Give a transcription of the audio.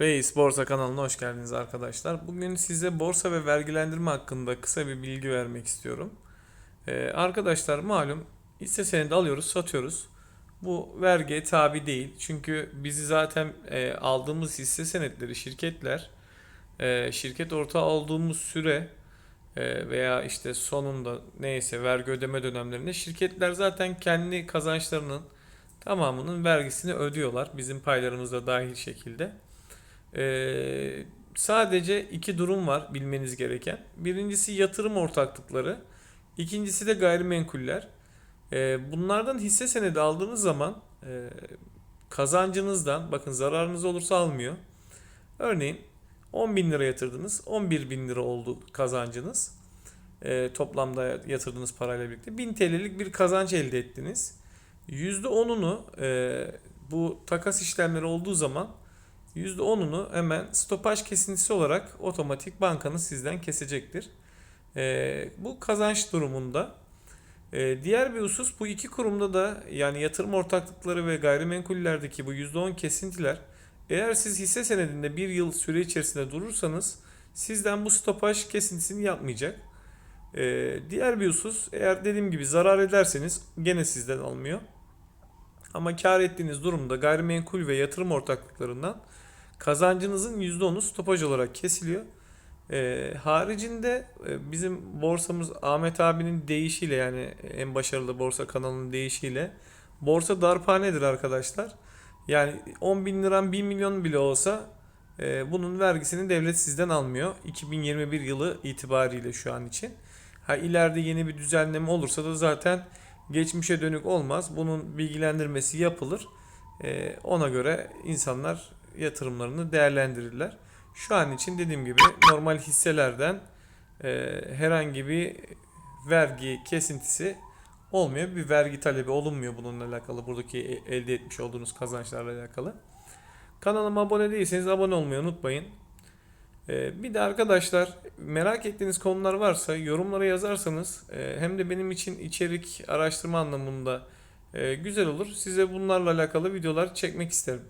Reis Borsa kanalına hoş geldiniz arkadaşlar. Bugün size borsa ve vergilendirme hakkında kısa bir bilgi vermek istiyorum. Ee, arkadaşlar malum hisse senedi alıyoruz, satıyoruz. Bu vergiye tabi değil. Çünkü bizi zaten e, aldığımız hisse senetleri şirketler e, şirket ortağı olduğumuz süre e, veya işte sonunda neyse vergi ödeme dönemlerinde şirketler zaten kendi kazançlarının tamamının vergisini ödüyorlar. Bizim paylarımız da dahil şekilde. Ee, sadece iki durum var bilmeniz gereken. Birincisi yatırım ortaklıkları. İkincisi de gayrimenkuller. Ee, bunlardan hisse senedi aldığınız zaman e, kazancınızdan bakın zararınız olursa almıyor. Örneğin 10 bin lira yatırdınız. 11 bin lira oldu kazancınız. Ee, toplamda yatırdığınız parayla birlikte 1000 TL'lik bir kazanç elde ettiniz. %10'unu e, bu takas işlemleri olduğu zaman %10'unu hemen stopaj kesintisi olarak otomatik bankanız sizden kesecektir. Ee, bu kazanç durumunda. Ee, diğer bir husus bu iki kurumda da yani yatırım ortaklıkları ve gayrimenkullerdeki bu %10 kesintiler eğer siz hisse senedinde bir yıl süre içerisinde durursanız sizden bu stopaj kesintisini yapmayacak. Ee, diğer bir husus eğer dediğim gibi zarar ederseniz gene sizden almıyor. Ama kar ettiğiniz durumda gayrimenkul ve yatırım ortaklıklarından kazancınızın %10'u stopaj olarak kesiliyor. Ee, haricinde e, bizim borsamız Ahmet abinin deyişiyle yani en başarılı borsa kanalının deyişiyle borsa darphanedir arkadaşlar. Yani 10 bin liran 1 milyon bile olsa e, bunun vergisini devlet sizden almıyor. 2021 yılı itibariyle şu an için. Ha ileride yeni bir düzenleme olursa da zaten geçmişe dönük olmaz. Bunun bilgilendirmesi yapılır. E, ona göre insanlar yatırımlarını değerlendirirler. Şu an için dediğim gibi normal hisselerden e, herhangi bir vergi kesintisi olmuyor. Bir vergi talebi olunmuyor bununla alakalı. Buradaki e- elde etmiş olduğunuz kazançlarla alakalı. Kanalıma abone değilseniz abone olmayı unutmayın. E, bir de arkadaşlar merak ettiğiniz konular varsa yorumlara yazarsanız e, hem de benim için içerik araştırma anlamında güzel olur. Size bunlarla alakalı videolar çekmek isterim.